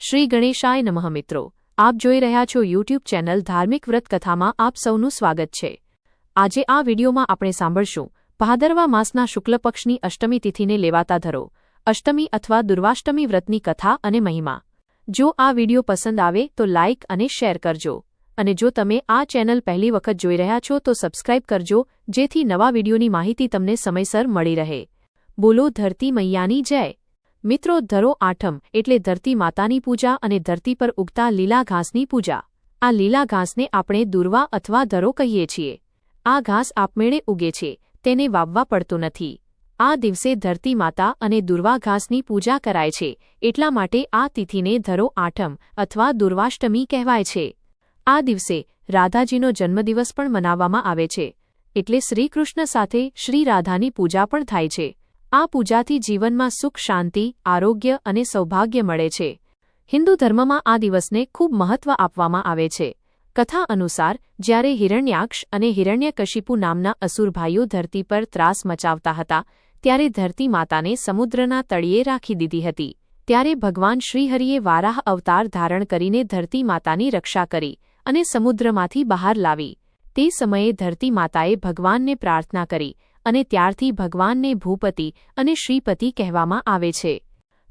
શ્રી ગણેશાય નમઃ મિત્રો. આપ જોઈ રહ્યા છો યુટ્યુબ ચેનલ ધાર્મિક વ્રત કથામાં આપ સૌનું સ્વાગત છે. આજે આ વિડીયોમાં આપણે સાંભળશું, ભાદરવા માસના શુક્લ પક્ષની અષ્ટમી તિથિને લેવાતા ધરો, અષ્ટમી અથવા દુર્વાષ્ટમી વ્રતની કથા અને મહિમા. જો આ વીડિયો પસંદ આવે તો લાઇક અને શેર કરજો. અને જો તમે આ ચેનલ પહેલી વખત જોઈ રહ્યા છો તો સબસ્ક્રાઇબ કરજો, જેથી નવા વિડીયોની માહિતી તમને સમયસર મળી રહે. બોલો ધરતી મૈયાની જય. મિત્રો, ધરો આઠમ, એટલે ધરતી માતાની પૂજા અને ધરતી પર ઉગતા લીલા ઘાસની પૂજા. આ લીલા ઘાસને આપણે દુર્વા અથવા ધરો કહીએ છીએ. આ ઘાસ આપમેળે ઉગે છે, તેને વાવવા પડતું નથી. આ દિવસે ધરતી માતા અને દુર્વા ઘાસની પૂજા કરાય છે, એટલા માટે આ તિથિને ધરો આઠમ અથવા દુર્વાષ્ટમી કહેવાય છે. આ દિવસે રાધાજીનો જન્મદિવસ પણ મનાવવામાં આવે છે. એટલે શ્રીકૃષ્ણ સાથે શ્રી રાધાની પૂજા પણ થાય છે. આ પૂજાથી જીવનમાં સુખ, શાંતિ, આરોગ્ય અને સૌભાગ્ય મળે છે. હિન્દુ ધર્મમાં આ દિવસને ખૂબ મહત્વ આપવામાં આવે છે. કથા અનુસાર, જ્યારે હિરણ્યાક્ષ અને હિરણ્યકશિપુ નામના અસુરભાઈઓ ધરતી પર ત્રાસ મચાવતા હતા, ત્યારે ધરતી માતાને સમુદ્રના તળિયે રાખી દીધી હતી. ત્યારે ભગવાન શ્રીહરિએ વારાહ અવતાર ધારણ કરીને ધરતી માતાની રક્ષા કરી અને સમુદ્રમાંથી બહાર લાવી. તે સમયે ધરતી માતાએ ભગવાનને પ્રાર્થના કરી અને ત્યારથી ભગવાનને ભૂપતિ અને શ્રીપતિ કહેવામાં આવે છે.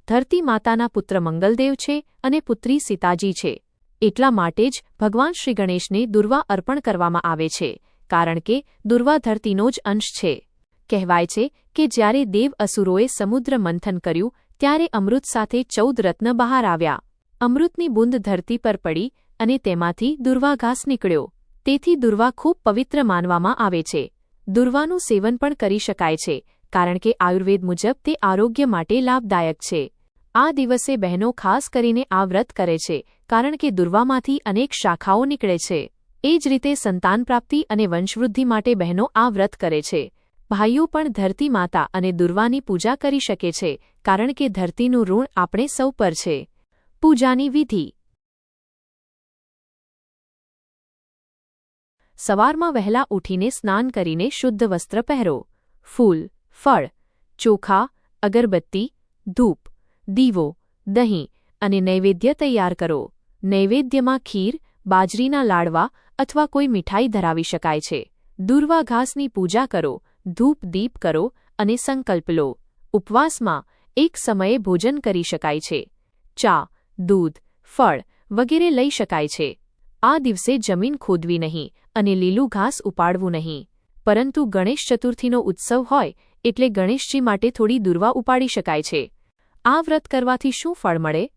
ધરતી માતાના પુત્ર મંગલદેવ છે અને પુત્રી સીતાજી છે. એટલા માટે જ ભગવાન શ્રી ગણેશને દુર્વા અર્પણ કરવામાં આવે છે, કારણ કે દુર્વા ધરતીનો જ અંશ છે. કહેવાય છે કે જ્યારે દેવ અસુરોએ સમુદ્ર મંથન કર્યું, ત્યારે અમૃત સાથે ચૌદ રત્ન બહાર આવ્યા. અમૃતની બુંદ ધરતી પર પડી અને તેમાંથી દુર્વા ઘાસ નીકળ્યો. તેથી દુર્વા ખૂબ પવિત્ર માનવામાં આવે છે. દુર્વાનું સેવન પણ કરી શકાય છે, કારણ કે આયુર્વેદ મુજબ તે આરોગ્ય માટે લાભદાયક છે. આ દિવસે બહેનો ખાસ કરીને આ વ્રત કરે છે, કારણ કે દુર્વામાંથી અનેક શાખાઓ નીકળે છે. એ જ રીતે સંતાન પ્રાપ્તિ અને વંશવૃદ્ધિ માટે બહેનો આ વ્રત કરે છે. ભાઈઓ પણ ધરતી માતા અને દુર્વાની પૂજા કરી શકે છે, કારણ કે ધરતીનું ઋણ આપણે સૌ પર છે. પૂજાની વિધિ. સવારમાં વહેલા ઉઠીને સ્નાન કરીને શુદ્ધ વસ્ત્ર પહેરો. ફૂલ, ફળ, ચોખા, અગરબત્તી, ધૂપ, દીવો, દહીં અને નૈવેદ્ય તૈયાર કરો. નૈવેદ્યમાં ખીર, બાજરીના લાડવા અથવા કોઈ મીઠાઈ ધરાવી શકાય છે. દુર્વા ઘાસની પૂજા કરો, ધૂપ દીપ કરો અને સંકલ્પ લો. ઉપવાસમાં એક સમયે ભોજન કરી શકાય છે. ચા, દૂધ, ફળ વગેરે લઈ શકાય છે. આ દિવસે જમીન ખોદવી નહીં અને લીલું ઘાસ ઉપાડવું નહીં. પરંતુ ગણેશ ચતુર્થીનો ઉત્સવ હોય એટલે ગણેશજી માટે થોડી દુર્વા ઉપાડી શકાય છે. આ વ્રત કરવાથી શું ફળ મળે?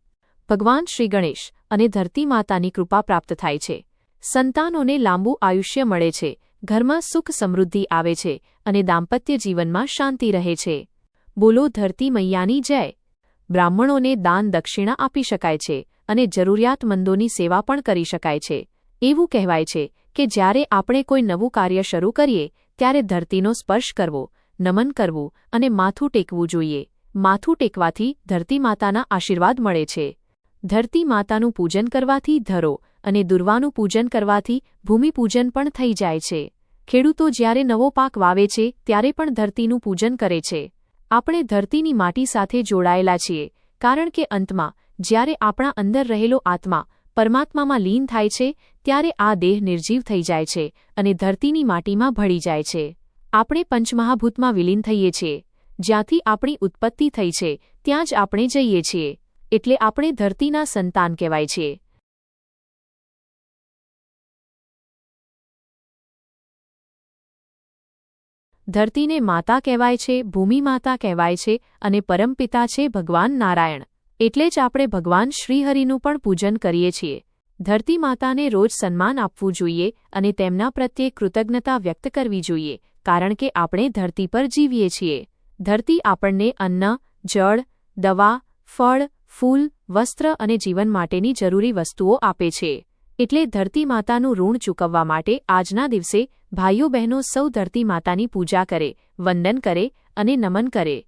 ભગવાન શ્રી ગણેશ અને ધરતી માતાની કૃપા પ્રાપ્ત થાય છે. સંતાનોને લાંબુ આયુષ્ય મળે છે, ઘરમાં સુખ સમૃદ્ધિ આવે છે અને દાંપત્ય જીવનમાં શાંતિ રહે છે. બોલો ધરતી મૈયાની જય. બ્રાહ્મણોને દાન દક્ષિણા આપી શકાય છે અને જરૂરિયાતમંદોની સેવા પણ કરી શકાય છે. એવું કહેવાય છે કે જ્યારે આપણે કોઈ નવું કાર્ય શરૂ કરીએ, ત્યારે ધરતીનો સ્પર્શ કરવો, નમન કરવું અને માથું ટેકવું જોઈએ. માથું ટેકવાથી ધરતી માતાના આશીર્વાદ મળે છે. ધરતી માતાનું પૂજન કરવાથી ધરો અને દુર્વાનું પૂજન કરવાથી ભૂમિપૂજન પણ થઈ જાય છે. ખેડૂતો જ્યારે નવો પાક વાવે છે, ત્યારે પણ ધરતીનું પૂજન કરે છે. આપણે ધરતીની માટી સાથે જોડાયેલા છીએ, કારણ કે અંતમાં જ્યારે આપણા અંદર રહેલો આત્મા પરમાત્મામાં લીન થાય છે, ત્યારે આ દેહ નિર્જીવ થઈ જાય છે અને ધરતીની માટીમાં ભળી જાય છે. આપણે પંચમહાભૂતમાં વિલીન થઈએ છીએ. જ્યાંથી આપણી ઉત્પત્તિ થઈ છે, ત્યાં જ આપણે જઈએ છીએ. એટલે આપણે ધરતીના સંતાન કહેવાય છીએ ધરતીને માતા કહેવાય છે, ભૂમિ માતા કહેવાય છે અને પરમપિતા છે ભગવાન નારાયણ. એટલે જ આપણે ભગવાન શ્રીહરિનું પણ પૂજન કરીએ છીએ. ધરતી માતાને રોજ સન્માન આપવું જોઈએ અને તેમના પ્રત્યે કૃતજ્ઞતા વ્યક્ત કરવી જોઈએ, કારણ કે આપણે ધરતી પર જીવીએ છીએ. ધરતી આપણને અન્ન, જળ, દવા, ફળ, ફૂલ, વસ્ત્ર અને જીવન માટેની જરૂરી વસ્તુઓ આપે છે. એટલે ધરતી માતાનું ઋણ ચૂકવવા માટે આજના દિવસે ભાઈઓ બહેનો સૌ ધરતી માતાની પૂજા કરે, વંદન કરે અને નમન કરે.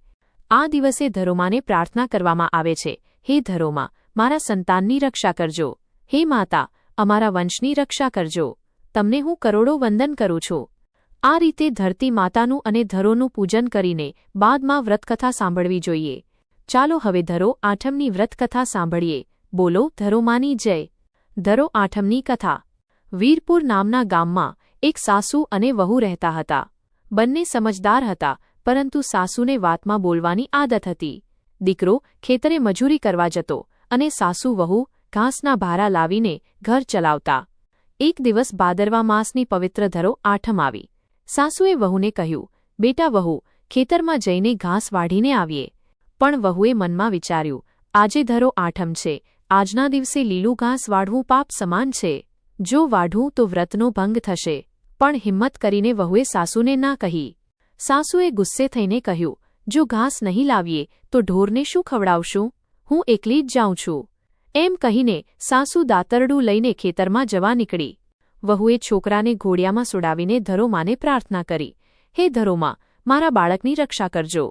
આ દિવસે ધરોમાને પ્રાર્થના કરવામાં આવે છે. હે ધરોમા, મારા સંતાનની રક્ષા કરજો. હે માતા, અમારા વંશની રક્ષા કરજો. તમને હું કરોડો વંદન કરું છું. આ રીતે ધરતી માતાનું અને ધરોનું પૂજન કરીને બાદમાં વ્રતકથા સાંભળવી જોઈએ. ચાલો હવે ધરો આઠમની વ્રતકથા સાંભળીએ. બોલો, ધરોમાની જય. ધરો આઠમની કથા. વીરપુર નામના ગામમાં એક સાસુ અને વહુ રહેતા હતા. બંને સમજદાર હતા. પરંતુ સાસુને વાતમાં બોલવાની આદત હતી. દીકરો ખેતરે મજૂરી કરવા જતો અને સાસુ વહુ ઘાસના ભારા લાવીને ઘર ચલાવતા. એક દિવસ બાદરવા માસની પવિત્ર ધરો આઠમ આવી. સાસુએ વહુને કહ્યું, બેટા વહુ, ખેતરમાં જઈને ઘાસ વાઢીને આવીએ. પણ વહુએ મનમાં વિચાર્યું, આજે ધરો આઠમ છે. આજના દિવસે લીલું ઘાસ વાઢવું પાપ સમાન છે. જો વાઢું તો વ્રતનો ભંગ થશે. પણ હિંમત કરીને વહુએ સાસુને ના કહી. સાસુએ ગુસ્સે થઈને કહ્યું, જો ઘાસ નહીં લાવીએ, તો ઢોરને શું ખવડાવશું? હું એકલી જ જાઉં છું. એમ કહીને સાસુ દાતરડું લઈને ખેતરમાં જવા નીકળી. વહુએ છોકરાને ઘોડિયામાં સુડાવીને ધરોમાને પ્રાર્થના કરી, હે ધરોમા, મારા બાળકની રક્ષા કરજો.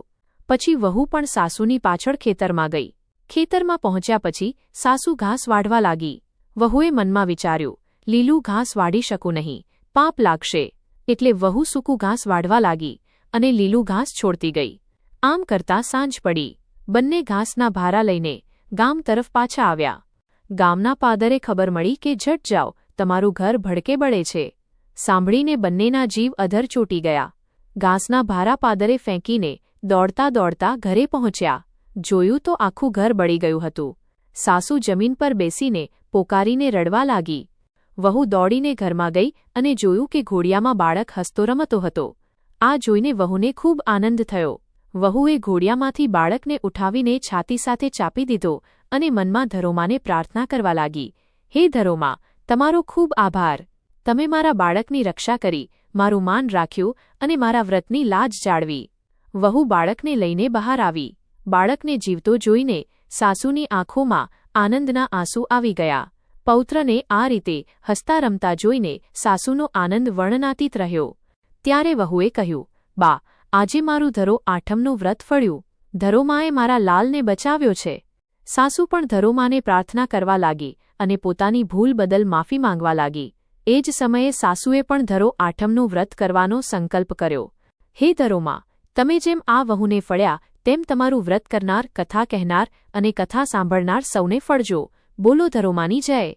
પછી વહુ પણ સાસુની પાછળ ખેતરમાં ગઈ. ખેતરમાં પહોંચ્યા પછી સાસુ ઘાસ વાઢવા લાગી. વહુએ મનમાં વિચાર્યું, લીલું ઘાસ વાઢી શકું નહીં, પાપ લાગશે. એટલે વહુ સૂકું ઘાસ વાઢવા લાગી. અને લીલું ઘાસ છોડતી ગઈ. આમ કરતાં સાંજ પડી. બંને ઘાસના ભારા લઈને ગામ તરફ પાછા આવ્યા. ગામના પાદરે ખબર મળી કે ઝટ જાઓ, તમારું ઘર ભડકે બળે છે. સાંભળીને બંનેના જીવ અધર ચોટી ગયા. ઘાસના ભારા પાદરે ફેંકીને દોડતા દોડતા ઘરે પહોંચ્યા. જોયું તો આખું ઘર બળી ગયું હતું. સાસુ જમીન પર બેસીને પોકારીને રડવા લાગી. વહુ દોડીને ઘરમાં ગઈ અને જોયું કે ઘોડિયામાં બાળક હસતો રમતો હતો. આ જોઈને વહુને ખૂબ આનંદ થયો. વહુએ ઘોડિયામાંથી બાળકને ઉઠાવીને છાતી સાથે ચાપી દીધો અને મનમાં ધરોમાને પ્રાર્થના કરવા લાગી. હે ધરોમા, તમારો ખૂબ આભાર. તમે મારા બાળકની રક્ષા કરી, મારું માન રાખ્યું અને મારા વ્રતની લાજ જાળવી. વહુ બાળકને લઈને બહાર આવી. બાળકને જીવતો જોઈને સાસુની આંખોમાં આનંદના આંસુ આવી ગયા. પૌત્રને આ રીતે હસતા રમતા જોઈને સાસુનો આનંદ વર્ણનાતીત રહ્યો. ત્યારે વહુએ કહ્યું, બા, આજે મારું ધરો આઠમનું વ્રત ફળ્યું. ધરોમાએ મારા લાલને બચાવ્યો છે. સાસુ પણ ધરોમાને પ્રાર્થના કરવા લાગી અને પોતાની ભૂલ બદલ માફી માંગવા લાગી. એ જ સમયે સાસુએ પણ ધરો આઠમનું વ્રત કરવાનો સંકલ્પ કર્યો. હે ધરોમા, તમે જેમ આ વહુને ફળ્યા, તેમ તમારું વ્રત કરનાર, કથા કહેનાર અને કથા સાંભળનાર સૌને ફળજો. બોલો ધરોમાની જય.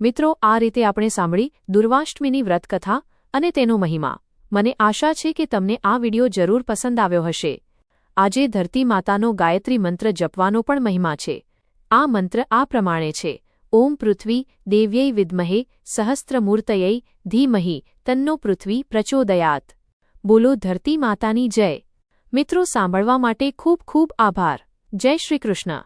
મિત્રો, આ રીતે આપણે સાંભળી દુર્વાષ્ટમીની વ્રતકથા અને તેનો મહિમા. મને આશા છે કે તમને આ વિડિયો જરૂર પસંદ આવ્યો હશે. આજે ધરતી માતાનો ગાયત્રી મંત્ર જપવાનો પણ મહિમા છે. આ મંત્ર આ પ્રમાણે છે. ઓમ પૃથ્વી દેવ્યૈ વિદ્મહે સહસ્ત્રમૂર્તયૈ ધીમહિ તન્નો પૃથ્વી પ્રચોદયાત. બોલો ધરતી માતાની જય. મિત્રો સાંભળવા માટે ખૂબ ખૂબ આભાર. જય શ્રી કૃષ્ણ.